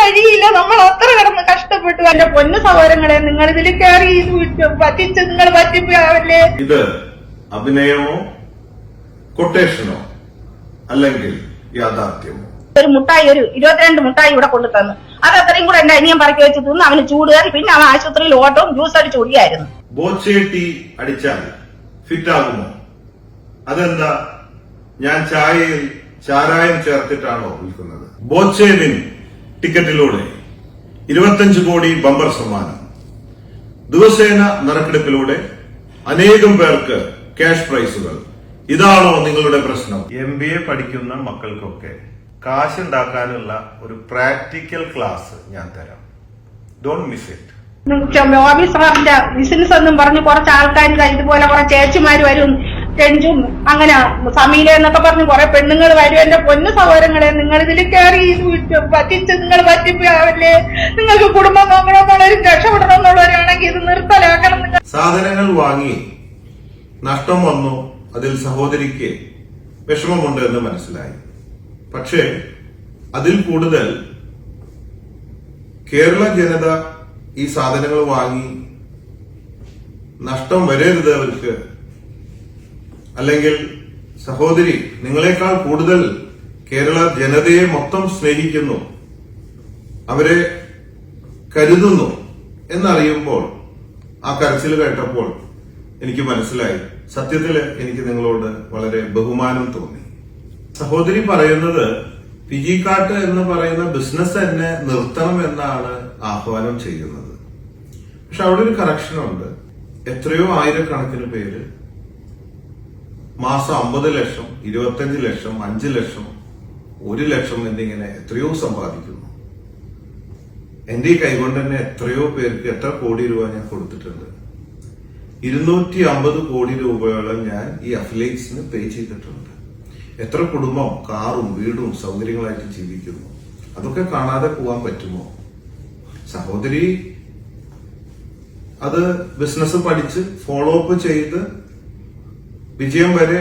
വഴിയില്ല. നമ്മൾ അത്ര കിടന്ന് കഷ്ടപ്പെട്ടു. എന്റെ പൊന്നു സഹോദരങ്ങളെ നിങ്ങൾ ഇതിൽ കയറി ഇത് പറ്റിച്ച് നിങ്ങൾ പറ്റിപ്പോയാവല്ലേ? ഇത് അഭിനയമോ കൊട്ടേഷനോ അല്ലെങ്കിൽ യാഥാർത്ഥ്യമോ? ഒരു മുട്ടായി ഒരു ഇരുപത്തിരണ്ട് മുട്ടായി ഇവിടെ കൊണ്ടു തന്നു. അത് അത്രയും കൂടെ എന്റെ അനിയൻ പറക്കി വെച്ച് തിന്ന് അവന് ചൂട് കയറി. പിന്നെ അവൻ ആശുപത്രിയിൽ ഓട്ടവും ജ്യൂസ് അടിച്ച് ഒടിയായിരുന്നു ബോച്ചേട്ടി അടിച്ചാൽ ഫിറ്റ് ആകുമോ? അതെന്താ? ഞാൻ ചായയിൽ ചാരായം ചേർത്തിട്ടാണോ വിൽക്കുന്നത്? ബോച്ചെ വിൻ ടിക്കറ്റിലൂടെ ഇരുപത്തഞ്ച് കോടി ബമ്പർ സമ്മാനം. ദിവസേന നറുക്കെടുപ്പിലൂടെ അനേകം പേർക്ക് ക്യാഷ് പ്രൈസുകൾ. ഇതാണോ നിങ്ങളുടെ പ്രശ്നം? എം ബി എ പഠിക്കുന്ന മക്കൾക്കൊക്കെ കാശുണ്ടാക്കാനുള്ള ഒരു പ്രാക്ടിക്കൽ ക്ലാസ് ഞാൻ തരാം. ഡോണ്ട് മിസ് ഇറ്റ് സാറിന്റെ ബിസിനസ് എന്നും പറഞ്ഞു കുറച്ച് ആൾക്കാർ ഇതുപോലെ കുറച്ച് ചേച്ചിമാര് വരും. രഞ്ജും അങ്ങനെ സമീല എന്നൊക്കെ പറഞ്ഞ് കുറെ പെണ്ണുങ്ങൾ വരും. എന്റെ പൊന്നു സഹോദരങ്ങളെ നിങ്ങൾ ഇതിൽ കയറി പറ്റിച്ച് നിങ്ങൾ പറ്റിപ്പോയാവല്ലേ നിങ്ങൾക്ക് കുടുംബം നോക്കണമെന്നുള്ളവരും രക്ഷപ്പെടണമെന്നുള്ളവരാണെങ്കിൽ ഇത് നിർത്തലാക്കണം നിങ്ങൾ. സാധനങ്ങൾ വാങ്ങി നഷ്ടം വന്നു അതിൽ സഹോദരിക്ക് വിഷമമുണ്ട് എന്ന് മനസ്സിലായി. പക്ഷേ അതിൽ കൂടുതൽ കേരള ജനത ഈ സാധനങ്ങൾ വാങ്ങി നഷ്ടം വരരുത് അവർക്ക് അല്ലെങ്കിൽ സഹോദരി നിങ്ങളെക്കാൾ കൂടുതൽ കേരള ജനതയെ മൊത്തം സ്നേഹിക്കുന്നു അവരെ കരുതുന്നു എന്നറിയുമ്പോൾ ആ കരച്ചിൽ കേട്ടപ്പോൾ എനിക്ക് മനസ്സിലായി. സത്യത്തിൽ എനിക്ക് നിങ്ങളോട് വളരെ ബഹുമാനം തോന്നി. സഹോദരി പറയുന്നത് പിജിക്കാട്ട് എന്ന് പറയുന്ന ബിസിനസ് തന്നെ നിർത്തണം എന്നാണ് ആഹ്വാനം ചെയ്യുന്നത്. പക്ഷെ അവിടെ ഒരു കറക്ഷനുണ്ട് എത്രയോ ആയിരക്കണക്കിന് പേര് മാസം അമ്പത് ലക്ഷം ഇരുപത്തഞ്ച് ലക്ഷം അഞ്ച് ലക്ഷം ഒരു ലക്ഷം എന്നിങ്ങനെ എത്രയോ സമ്പാദിക്കുന്നു. എന്റെ കൈകൊണ്ട് തന്നെ എത്രയോ പേർക്ക് എത്ര കോടി രൂപ ഞാൻ കൊടുത്തിട്ടുണ്ട്. ഇരുന്നൂറ്റി അമ്പത് കോടി രൂപയോളം ഞാൻ ഈ അഫിലേറ്റ്സിന് പേ ചെയ്തിട്ടുണ്ട്. എത്ര കുടുംബം കാറും വീടും സൗകര്യങ്ങളായിട്ട് ജീവിക്കുന്നു. അതൊക്കെ കാണാതെ പോകാൻ പറ്റുമോ? സഹോദരി അത് ബിസിനസ് പഠിച്ച് ഫോളോ അപ്പ് ചെയ്ത് വിജയം വരെ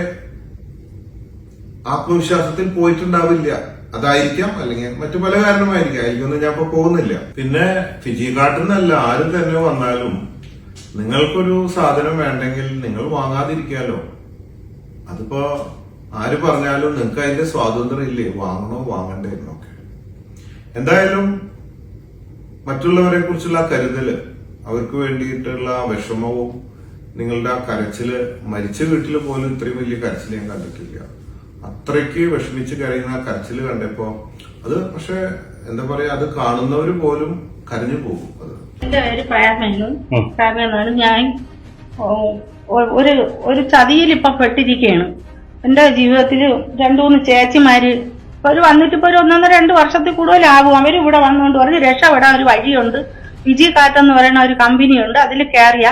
ആത്മവിശ്വാസത്തിൽ പോയിട്ടുണ്ടാവില്ല. അതായിരിക്കാം അല്ലെങ്കിൽ മറ്റു പല കാരണമായിരിക്കാം. ആയിരിക്കും ഞാൻ ഇപ്പൊ പോകുന്നില്ല. പിന്നെ ഫിജി കാട്ടിൽ നിന്നല്ല ആരും തന്നെ വന്നാലും നിങ്ങൾക്കൊരു സാധനം വേണ്ടെങ്കിൽ നിങ്ങൾ വാങ്ങാതിരിക്കാലോ. അതിപ്പോ ആര് പറഞ്ഞാലും നിങ്ങൾക്ക് അതിന്റെ സ്വാതന്ത്ര്യം ഇല്ലേ? വാങ്ങണോ വാങ്ങണ്ടേ എന്നൊക്കെ എന്തായാലും മറ്റുള്ളവരെ കുറിച്ചുള്ള കരുതൽ അവർക്ക് വേണ്ടിയിട്ടുള്ള വിഷമവും നിങ്ങളുടെ ആ കരച്ചിൽ മരിച്ച വീട്ടിൽ പോലും ഇത്രയും വലിയ കരച്ചിൽ ഞാൻ കണ്ടിട്ടില്ല. അത്രയ്ക്ക് വിഷമിച്ച് കരയുന്ന ആ കരച്ചിൽ കണ്ടപ്പോ അത് പക്ഷെ എന്താ പറയാ അത് കാണുന്നവര് പോലും കരഞ്ഞു പോകും അത്. എന്റെ പേര് പ്രേമെന്നും പ്രേമെന്നാണ് ഞാൻ ഒരു ഒരു ചതിയിൽ ഇപ്പൊ പെട്ടിരിക്കുകയാണ് എന്റെ ജീവിതത്തിൽ രണ്ടു മൂന്ന് ചേച്ചിമാര് അവർ ഒരു വന്നിട്ട് ഇപ്പൊ ഒരു ഒന്നൊന്നര രണ്ട് വർഷത്തിൽ കൂടുതലാകും അവർ ഇവിടെ വന്നുകൊണ്ട് പറഞ്ഞ് രക്ഷപ്പെടാൻ ഒരു വഴിയുണ്ട്. വിജി കാറ്റെന്ന് പറയുന്ന ഒരു കമ്പനിയുണ്ട്. അതിൽ കയറിയ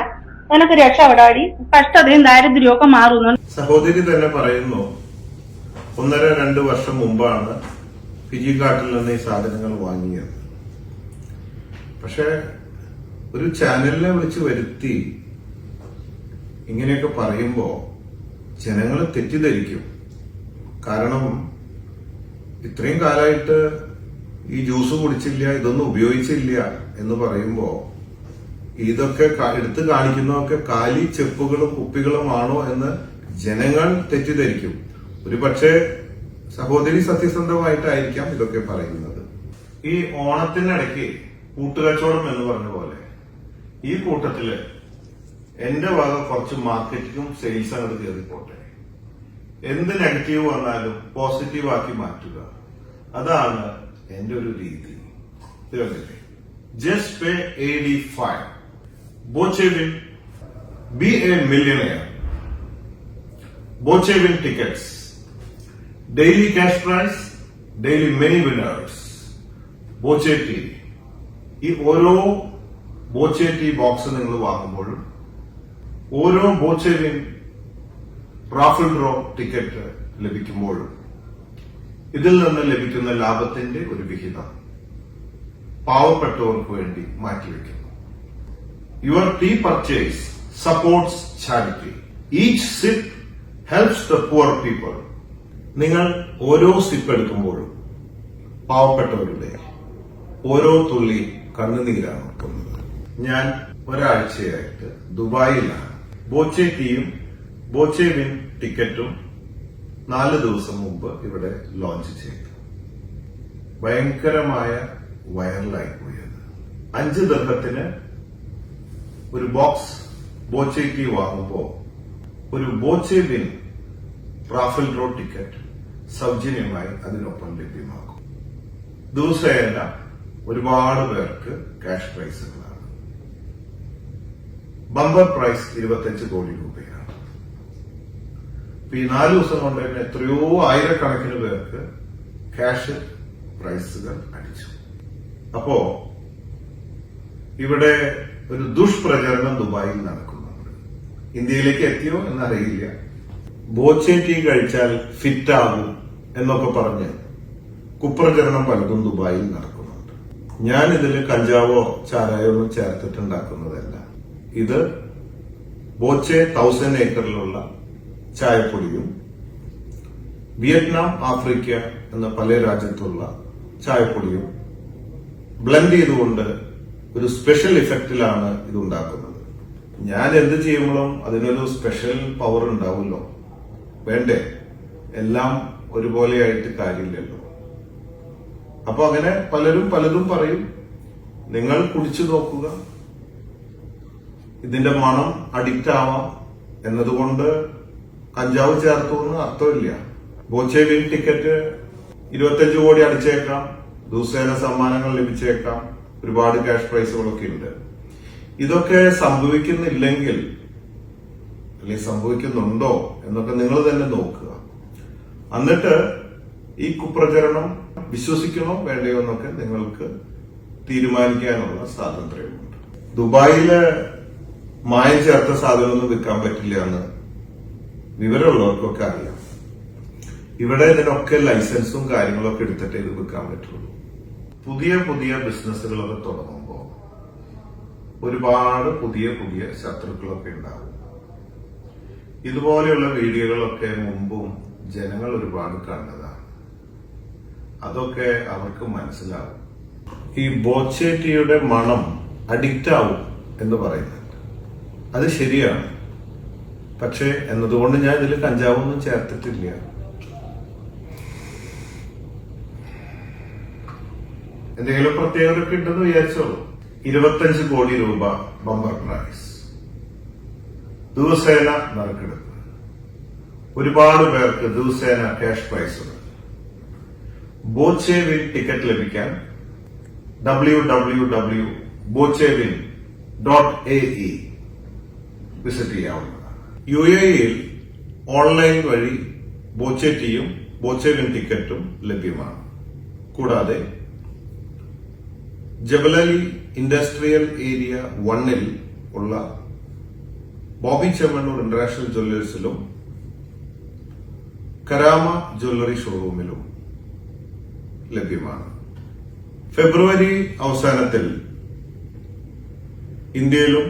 നിനക്ക് രക്ഷപ്പെടാടി. കഷ്ടതയും ദാരിദ്ര്യവും ഒക്കെ മാറുന്നു സഹോദരി തന്നെ പറയുന്നു ഒന്നര രണ്ട് വർഷം മുമ്പാണ് ഫിജി കാട്ടിൽ നിന്ന് ഈ സാധനങ്ങൾ വാങ്ങിയത്. പക്ഷെ ഒരു ചാനലിനെ വിളിച്ച് വരുത്തി ഇങ്ങനെയൊക്കെ പറയുമ്പോ ജനങ്ങൾ തെറ്റിദ്ധരിക്കും. കാരണം ഇത്രയും കാലമായിട്ട് ഈ ജ്യൂസ് കുടിച്ചില്ല ഇതൊന്നും ഉപയോഗിച്ചില്ല എന്ന് പറയുമ്പോ ഇതൊക്കെ എടുത്തു കാണിക്കുന്നതൊക്കെ കാലി ചെപ്പുകളും കുപ്പികളുമാണോ എന്ന് ജനങ്ങൾ തെറ്റിദ്ധരിക്കും. ഒരു പക്ഷേ സഹോദരി സത്യസന്ധമായിട്ടായിരിക്കാം ഇതൊക്കെ പറയുന്നത്. ഈ ഓണത്തിനിടയ്ക്ക് കൂട്ടുകച്ചവടം എന്ന് പറഞ്ഞ പോലെ ഈ കൂട്ടത്തിൽ എന്റെ വക കുറച്ച് മാർക്കറ്റിങ്ങും സെയിൽസ് അങ്ങോട്ട് കയറിപ്പോട്ടെ എന്ത് നെഗറ്റീവ് വന്നാലും പോസിറ്റീവ് ആക്കി മാറ്റുക. അതാണ് എന്റെ ഒരു രീതി. Just pay A D five ബോച്ചെവിൻ be a millionaire. Bochevin tickets. Daily cash prize, daily many winners. Boche tea ഈ ഓരോ ബോച്ചെ ടി ബോക്സ് നിങ്ങൾ വാങ്ങുമ്പോഴും ഓരോ ബോച്ചെവിൻ റാഫിൾ ഡ്രോ ടിക്കറ്റ് ലഭിക്കുമ്പോഴും ഇതിൽ നിന്ന് ലഭിക്കുന്ന ലാഭത്തിന്റെ ഒരു വിഹിതം പാവപ്പെട്ടവർക്ക് വേണ്ടി മാറ്റിവെക്കുന്നു your tea purchase supports charity. Each sip helps the poor people. നിങ്ങൾ ഓരോ സിപ്പ് എടുക്കുമ്പോഴും പാവപ്പെട്ടവരുടെ ഓരോ തുള്ളി കണ്ണുനീരാണ് ഒക്കുന്നത് ഞാൻ ഒരാഴ്ചയായിട്ട് ദുബായിലാണ് ബോച്ചെ ടീയും ബോച്ചെ വിൻ ടിക്കറ്റും നാല് ദിവസം മുമ്പ് ഇവിടെ ലോഞ്ച് ചെയ്തു ഭയങ്കരമായ വൈറലായി പോയത് അഞ്ച് ദർഹത്തിന് ഒരു ബോക്സ് ബോച്ചെ വാങ്ങുമ്പോൾ വാങ്ങുമ്പോ ഒരു Boche win raffle draw ticket സൗജന്യമായി അതിനൊപ്പം ലഭ്യമാക്കും. ദിവസേന ഒരുപാട് പേർക്ക് ക്യാഷ് പ്രൈസുകളാണ് ബമ്പർ പ്രൈസ് ഇരുപത്തഞ്ച് കോടി രൂപയാണ്. ഈ നാല് ദിവസം കൊണ്ട് തന്നെ എത്രയോ ആയിരക്കണക്കിന് പേർക്ക് ക്യാഷ് പ്രൈസുകൾ അടിച്ചു. അപ്പോ ഇവിടെ ഒരു ദുഷ്പ്രചരണം ദുബായിൽ നടക്കുന്നുണ്ട് ഇന്ത്യയിലേക്ക് എത്തിയോ എന്നറിയില്ല. ബോച്ചേ ടീ കഴിച്ചാൽ ഫിറ്റ് ആകും എന്നൊക്കെ പറഞ്ഞ് കുപ്രചരണം പലതും ദുബായിൽ നടക്കുന്നുണ്ട്. ഞാൻ ഇതിൽ കഞ്ചാവോ ചാരായോ ഒന്നും ചേർത്തിട്ടുണ്ടാക്കുന്നതല്ല. ഇത് ബോച്ചെ തൗസൻഡ് ഏക്കറിലുള്ള ചായപ്പൊടിയും വിയറ്റ്നാം ആഫ്രിക്ക എന്ന പല രാജ്യത്തുള്ള ചായപ്പൊടിയും ബ്ലെൻഡ് ചെയ്തുകൊണ്ട് ഒരു സ്പെഷ്യൽ ഇഫക്റ്റിലാണ് ഇത് ഉണ്ടാക്കുന്നത് ഞാൻ എന്ത് ചെയ്യുമ്പോഴും അതിനൊരു സ്പെഷ്യൽ പവർ ഉണ്ടാവുമല്ലോ. വേണ്ടേ? എല്ലാം ഒരുപോലെയായിട്ട് കാര്യമില്ലല്ലോ. അപ്പൊ അങ്ങനെ പലരും പലതും പറയും. നിങ്ങൾ കുടിച്ചു നോക്കുക. ഇതിന്റെ മണം അഡിക്റ്റ് ആവാം എന്നതുകൊണ്ട് കഞ്ചാവ് ചേർത്തു എന്ന് അർത്ഥമില്ല. ബോച്ചെ ടിക്കറ്റ് ഇരുപത്തഞ്ച് കോടി അടിച്ചേക്കാം. ദിവസേന സമ്മാനങ്ങൾ ലഭിച്ചേക്കാം. ഒരുപാട് ക്യാഷ് പ്രൈസുകളൊക്കെ ഉണ്ട്. ഇതൊക്കെ സംഭവിക്കുന്നില്ലെങ്കിൽ അല്ലെങ്കിൽ സംഭവിക്കുന്നുണ്ടോ എന്നൊക്കെ നിങ്ങൾ തന്നെ നോക്കുക. എന്നിട്ട് ഈ കുപ്രചരണം വിശ്വസിക്കണോ വേണ്ടയോ എന്നൊക്കെ നിങ്ങൾക്ക് തീരുമാനിക്കാനുള്ള സ്വാതന്ത്ര്യമുണ്ട്. ദുബായിൽ മായം ചേർത്ത സാധനമൊന്നും വിൽക്കാൻ പറ്റില്ല എന്ന് വിവരമുള്ളവർക്കൊക്കെ അറിയാം. ഇവിടെ ഇതിനൊക്കെ ലൈസൻസും കാര്യങ്ങളൊക്കെ എടുത്തിട്ടേ ഇത് വിൽക്കാൻ പറ്റുള്ളൂ. പുതിയ പുതിയ ബിസിനസ്സുകളൊക്കെ തുടങ്ങുമ്പോൾ ഒരുപാട് പുതിയ പുതിയ ശത്രുക്കളൊക്കെ ഉണ്ടാവും. ഇതുപോലെയുള്ള വീഡിയോകളൊക്കെ മുമ്പും ജനങ്ങൾ ഒരുപാട് കണ്ടതാണ്. അതൊക്കെ അവർക്ക് മനസ്സിലാവും. ഈ ബോച്ചേറ്റിയുടെ മണം അഡിക്റ്റ് ആവും എന്ന് പറയുന്നുണ്ട്. അത് ശരിയാണ്. പക്ഷേ എന്നതുകൊണ്ട് ഞാൻ ഇതിൽ കഞ്ചാവൊന്നും ചേർത്തിട്ടില്ല. എന്തെങ്കിലും പ്രത്യേകതയൊക്കെ ഉണ്ടെന്ന് വിചാരിച്ചോളൂ. ഇരുപത്തഞ്ച് കോടി രൂപ ബമ്പർ പ്രൈസ് ദിവസേന നറുക്കെടുപ്പ്. ഒരുപാട് പേർക്ക് ദിവസേന ക്യാഷ് പ്രൈസ് ബോച്ചേവിൻ ടിക്കറ്റ് ലഭിക്കാൻ W W W Bochewin dot A E visit ചെയ്യാവുന്നതാണ്. യു എ ഇയിൽ ഓൺലൈൻ വഴി ബോച്ചെ ബോച്ചേവിൻ ബോച്ചെ ടിക്കറ്റും ലഭ്യമാണ്. കൂടാതെ ജബലലി ഇൻഡസ്ട്രിയൽ ഏരിയ വണ്ണിൽ ഉള്ള ബോബി ചെമ്മണ്ണൂർ ഇന്റർനാഷണൽ ജ്വല്ലേഴ്സിലും കരാമ ജ്വല്ലറി ഷോറൂമിലും ലഭ്യമാണ്. ഫെബ്രുവരി അവസാനത്തിൽ ഇന്ത്യയിലും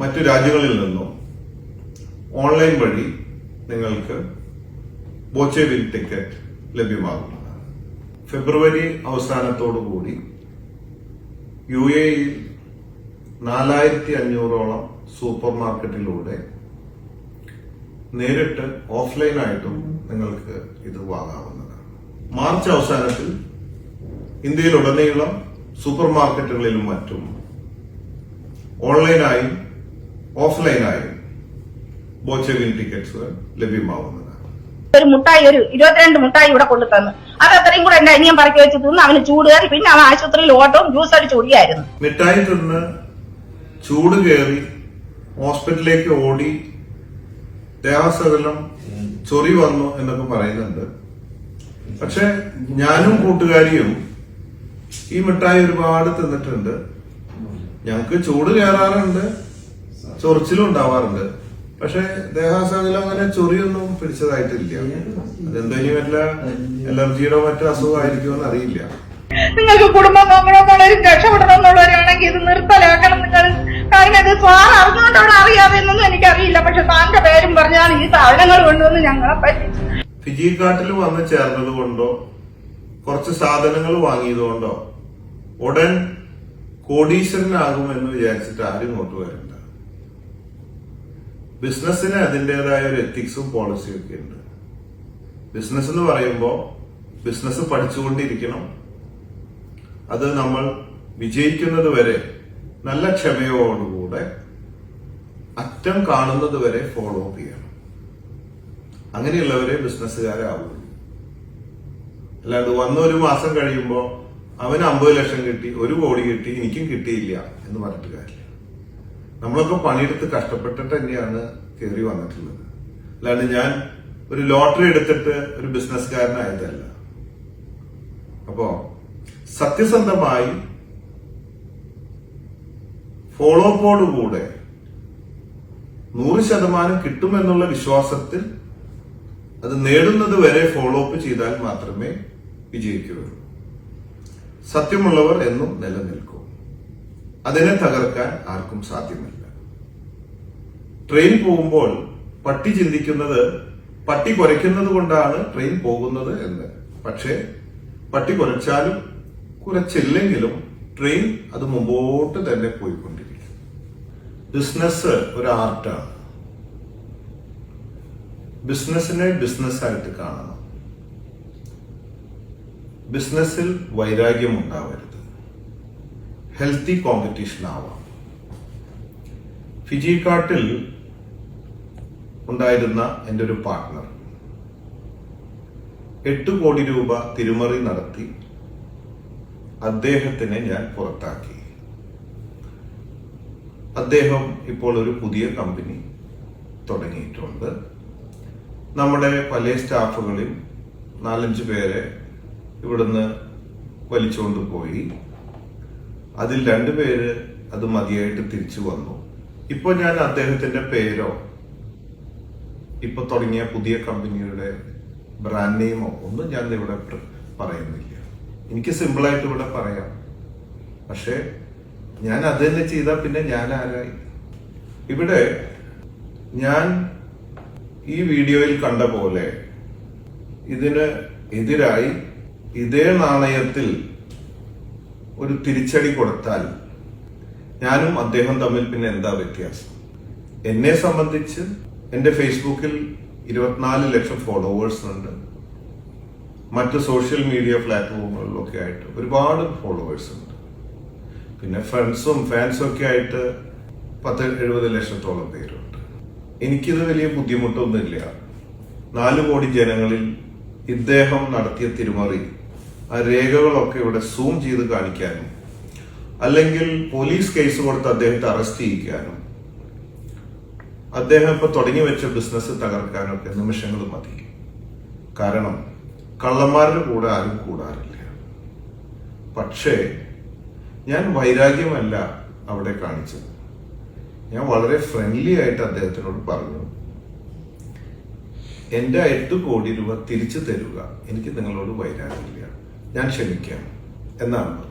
മറ്റു രാജ്യങ്ങളിൽ നിന്നും ഓൺലൈൻ വഴി നിങ്ങൾക്ക് ബോച്ചെ വിൻ ടിക്കറ്റ് ലഭ്യമാകുന്നതാണ്. ഫെബ്രുവരി അവസാനത്തോടുകൂടി യു എയിൽ നാലായിരത്തി അഞ്ഞൂറോളം സൂപ്പർ മാർക്കറ്റിലൂടെ നേരിട്ട് ഓഫ്ലൈനായിട്ടും നിങ്ങൾക്ക് ഇത് വാങ്ങാവുന്നതാണ്. മാർച്ച് അവസാനത്തിൽ ഇന്ത്യയിലുടനീളം സൂപ്പർ മാർക്കറ്റുകളിലും മറ്റും ഓൺലൈനായും ഓഫ്ലൈനായും ബോച്ചവിൻ ടിക്കറ്റ്സുകൾ ലഭ്യമാവുന്നതാണ് ഒരു മുട്ടായി ഒരു ഇരുപത്തിരണ്ട് മുട്ടായി ഇവിടെ കൊണ്ടു തന്നു. അത് അത്രയും കൂടെ എന്റെ അനിയൻ പറക്കി വെച്ച് തിന്ന് അവന് ചൂട് കയറി. പിന്നെ അവൻ ആശുപത്രിയിൽ ഓട്ടവും ജ്യൂസ് അടിച്ച് ഓടിയായിരുന്നു മിഠായി തിന്ന് ചൂട് കയറി ഹോസ്പിറ്റലിലേക്ക് ഓടി ദേഹസകലം ചൊറി വന്നു എന്നൊക്കെ പറയുന്നുണ്ട്. പക്ഷെ ഞാനും കൂട്ടുകാരിയും ഈ മിഠായി ഒരുപാട് തിന്നിട്ടുണ്ട്. ഞങ്ങക്ക് ചൂട് കയറാറുണ്ട് ചൊറിച്ചിലും ഉണ്ടാവാറുണ്ട്. പക്ഷെ ദേഹാസാദിലും അങ്ങനെ ചൊറിയൊന്നും പിടിച്ചതായിട്ടില്ല. അതെന്തോ ഇനി വല്ല അലർജിയുടെ മറ്റു അസുഖമായിരിക്കുമെന്ന് അറിയില്ല. നിങ്ങൾക്ക് കുടുംബം നോക്കണമെന്നുള്ളവരും രക്ഷപ്പെടണം എന്നുള്ളവരാണെങ്കിൽ ഇത് നിർത്തലാക്കണം നിങ്ങൾ. കാരണം ഇത് സാർ അറിഞ്ഞുകൊണ്ടവിടെ അറിയാതെ എന്നൊന്നും എനിക്കറിയില്ല. പക്ഷെ സാറിന്റെ പേരും പറഞ്ഞാൽ ഈ സാധനങ്ങൾ കൊണ്ടുവന്ന് ഞങ്ങളെ പറ്റി ഫിജി കാട്ടിൽ വന്ന് ചേർന്നത് കൊണ്ടോ കുറച്ച് സാധനങ്ങൾ വാങ്ങിയത് കൊണ്ടോ ഉടൻ കോടീശ്വരനാകുമെന്ന് വിചാരിച്ചിട്ട് ആരും ഇങ്ങോട്ട് വരണ്ട ബിസിനസ്സിന് അതിന്റെതായ ഒരു എത്തിക്സും പോളിസിയും ഒക്കെ ഉണ്ട്. ബിസിനസ് എന്ന് പറയുമ്പോൾ ബിസിനസ് പഠിച്ചുകൊണ്ടിരിക്കണം. അത് നമ്മൾ വിജയിക്കുന്നത് വരെ നല്ല ക്ഷമയോടുകൂടെ അറ്റം കാണുന്നത് വരെ ഫോളോ അപ്പ് ചെയ്യണം. അങ്ങനെയുള്ളവരെ ബിസിനസ്സുകാരാവുള്ളൂ അല്ലാണ്ട് വന്ന ഒരു മാസം കഴിയുമ്പോൾ അവന് അമ്പത് ലക്ഷം കിട്ടി ഒരു കോടി കിട്ടി എനിക്കും കിട്ടിയില്ല എന്ന് പറഞ്ഞിട്ട് കാര്യമില്ല. നമ്മളൊക്കെ പണിയെടുത്ത് കഷ്ടപ്പെട്ടിട്ട് തന്നെയാണ് കയറി വന്നിട്ടുള്ളത്. അല്ലാണ്ട് ഞാൻ ഒരു ലോട്ടറി എടുത്തിട്ട് ഒരു ബിസിനസ്സുകാരനായതല്ല. അപ്പോ സത്യസന്ധമായി ഫോളോ അപ്പോടുകൂടെ നൂറ് ശതമാനം കിട്ടുമെന്നുള്ള വിശ്വാസത്തിൽ അത് നേടുന്നത് വരെ ഫോളോ അപ്പ് ചെയ്താൽ മാത്രമേ വിജയിക്കുകയുള്ളൂ. സത്യമുള്ളവർ എന്നും നിലനിൽക്കും. അതിനെ തകർക്കാൻ ആർക്കും സാധ്യമല്ല. ട്രെയിൻ പോകുമ്പോൾ പട്ടി ചിന്തിക്കുന്നത് പട്ടി കുരയ്ക്കുന്നത് കൊണ്ടാണ് ട്രെയിൻ പോകുന്നത് എന്ന്. പക്ഷേ പട്ടി കുരച്ചാലും കുറച്ചില്ലെങ്കിലും ട്രെയിൻ അത് മുമ്പോട്ട് തന്നെ പോയിക്കൊണ്ടിരിക്കും. ബിസിനസ് ഒരു ആർട്ടാണ്. ബിസിനസ്സിനെ ബിസിനസ്സായിട്ട് കാണണം. ബിസിനസ്സിൽ വൈരാഗ്യം ഉണ്ടാവരുത്. ഹെൽത്തി കോമ്പറ്റീഷൻ ആവാം. ഫിജി കാട്ടിൽ ഉണ്ടായിരുന്ന എന്റെ ഒരു പാർട്ട്ണർ എട്ട് കോടി രൂപ തിരുമറി നടത്തി അദ്ദേഹത്തിനെ ഞാൻ പുറത്താക്കി. അദ്ദേഹം ഇപ്പോൾ ഒരു പുതിയ കമ്പനി തുടങ്ങിയിട്ടുണ്ട്. നമ്മുടെ പല സ്റ്റാഫുകളിൽ നാലഞ്ച് പേരെ ഇവിടുന്ന് വലിച്ചുകൊണ്ട് പോയി. അതിൽ രണ്ടുപേര് അത് മതിയായിട്ട് തിരിച്ചു വന്നു. ഇപ്പൊ ഞാൻ അദ്ദേഹത്തിന്റെ പേരോ? ഇപ്പൊ തുടങ്ങിയ പുതിയ കമ്പനിയുടെ ബ്രാൻഡ് നെയിമോ? ഒന്നും ഞാൻ ഇവിടെ പറയുന്നില്ല. എനിക്ക് സിമ്പിളായിട്ട് ഇവിടെ പറയാം. പക്ഷേ ഞാൻ അത് തന്നെ ചെയ്താൽ പിന്നെ ഞാൻ ആരായി? ഇവിടെ ഞാൻ ഈ വീഡിയോയിൽ കണ്ട പോലെ ഇതിന് എതിരായി ഇതേ നാണയത്തിൽ ഒരു തിരിച്ചടി കൊടുത്താൽ ഞാനും അദ്ദേഹം തമ്മിൽ പിന്നെ എന്താ വ്യത്യാസം? എന്നെ സംബന്ധിച്ച് എന്റെ ഫേസ്ബുക്കിൽ ഇരുപത്തിനാല് ലക്ഷം ഫോളോവേഴ്സ് ഉണ്ട്. മറ്റ് സോഷ്യൽ മീഡിയ പ്ലാറ്റ്ഫോമുകളിലൊക്കെ ആയിട്ട് ഒരുപാട് ഫോളോവേഴ്സ് ഉണ്ട്. പിന്നെ ഫ്രണ്ട്സും ഫാൻസും ഒക്കെ ആയിട്ട് പത്ത് എഴുപത് ലക്ഷത്തോളം പേരുണ്ട്. എനിക്കിത് വലിയ ബുദ്ധിമുട്ടൊന്നുമില്ല. നാലു കോടി ജനങ്ങളിൽ ഇദ്ദേഹം നടത്തിയ തിരുമറി ആ രേഖകളൊക്കെ ഇവിടെ സൂം ചെയ്ത് കാണിക്കാനും അല്ലെങ്കിൽ പോലീസ് കേസ് കൊടുത്ത് അദ്ദേഹത്തെ അറസ്റ്റ് ചെയ്യിക്കാനും അദ്ദേഹം ഇപ്പൊ തുടങ്ങി വെച്ച ബിസിനസ് തകർക്കാനൊക്കെ നിമിഷങ്ങൾ മതി. കാരണം കള്ളന്മാരുടെ കൂടെ ആരും കൂടാറില്ല. പക്ഷേ ഞാൻ വൈരാഗ്യമല്ല അവിടെ കാണിച്ചത്. ഞാൻ വളരെ ഫ്രണ്ട്ലി ആയിട്ട് അദ്ദേഹത്തിനോട് പറഞ്ഞു എന്റെ എട്ട് കോടി രൂപ തിരിച്ചു തരുക. എനിക്ക് നിങ്ങളോട് വൈരാഗ്യമില്ല. ഞാൻ ക്ഷമിക്കാം എന്നാണ് പറഞ്ഞത്.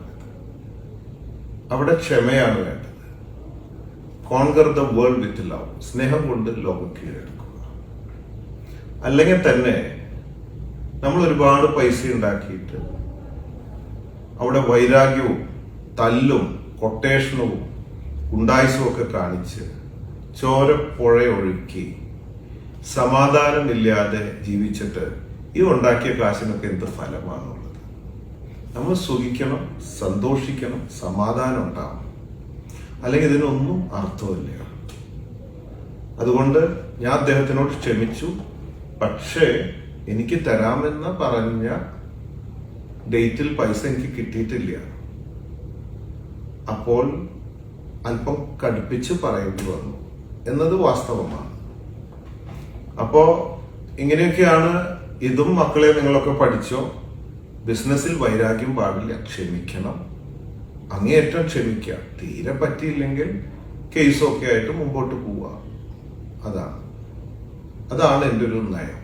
അവിടെ ക്ഷമയാണ് വേണ്ടത്. Conquer the world with love സ്നേഹം കൊണ്ട് ലോകം കീഴടക്കുക. അല്ലെങ്കിൽ തന്നെ നമ്മൾ ഒരുപാട് പൈസ ഉണ്ടാക്കിയിട്ട് അവിടെ വൈരാഗ്യവും തല്ലും കൊട്ടേഷനും ഉണ്ടായിസും ഒക്കെ കാണിച്ച് ചോരപ്പുഴയൊഴുക്കി സമാധാനമില്ലാതെ ജീവിച്ചിട്ട് ഈ ഉണ്ടാക്കിയ കാശിനൊക്കെ എന്ത് ഫലമാണുള്ളത്? നമ്മൾ സുഖിക്കണം സന്തോഷിക്കണം സമാധാനം ഉണ്ടാവണം. അല്ലെങ്കിൽ ഇതിനൊന്നും അർത്ഥമില്ല അതുകൊണ്ട് ഞാൻ അദ്ദേഹത്തിനോട് ക്ഷമിച്ചു. പക്ഷേ എനിക്ക് തരാമെന്ന് പറഞ്ഞ ഡേറ്റിൽ പൈസ എനിക്ക് കിട്ടിയിട്ടില്ല. അപ്പോൾ അല്പം കടുപ്പിച്ച് പറയേണ്ടി വന്നു. എന്നത് വാസ്തവമാണ്. അപ്പോ ഇങ്ങനെയൊക്കെയാണ് ഇതും മക്കളെ നിങ്ങളൊക്കെ പഠിച്ചോ? ബിസിനസ്സിൽ വൈരാഗ്യം പാടില്ല. ക്ഷമിക്കണം. അങ്ങേയറ്റം ക്ഷമിക്കുക. തീരെ പറ്റിയില്ലെങ്കിൽ കേസൊക്കെ ആയിട്ട് മുമ്പോട്ട് പോവുക. അതാണ്. അതാണ് എന്റെ ഒരു നയം.